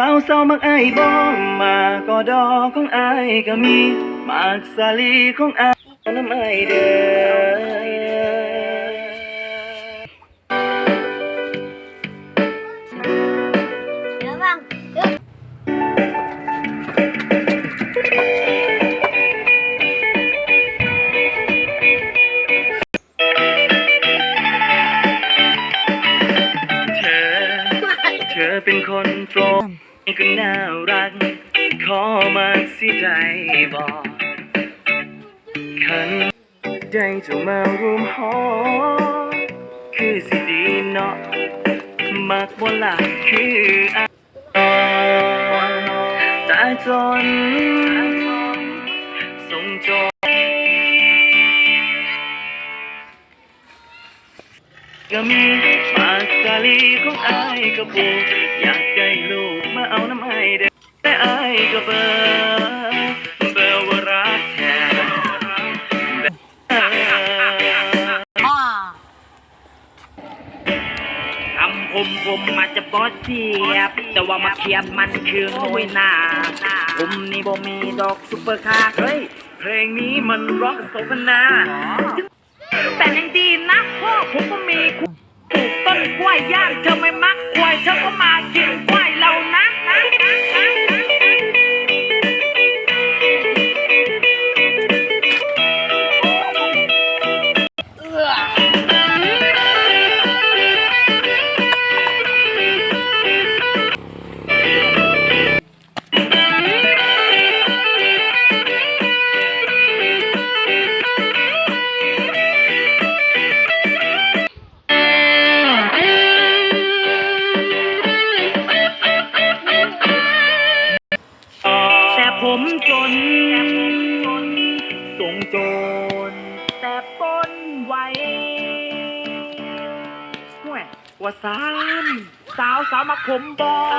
สาวสาวมักอายบ่มาก็ดอกของไอายก็มีมากสาลีของอายน้ำอายเด้อเดี๋ยวบ้างเดี๋ยวเธอเธอเป็นคนตรง ก็น่ารัก ขอมาสิใจบอกขันใจจะมาร่วมหอ คือสิดีเนาะมักบ่ละคืออายตาจนส่งจอ ก็มีปากสาลีของอายก็ปูอยากได้ลูกมาเอาน้ำอายเด้อแต่อายก็เบอร์เบอร์ว่ารักแท้พ่อคำคมผมอาจจะบอสเสียบ แต่ว่ามาเขียนมันคือโนยหนาผมนี่บ่มีดอกซุปเปอร์คาร์เฮ้ยเพลงนี้มันร็อกโซฟนาแต่ยังดีนะพ่อผมก็มีปลู กล้วยย่างเธอไม่มักกล้วยเธอก็มากิน ผมจน ส่งโจรแต่ปนไว้ห่วยว่าสามสาวสาวมาผมบอ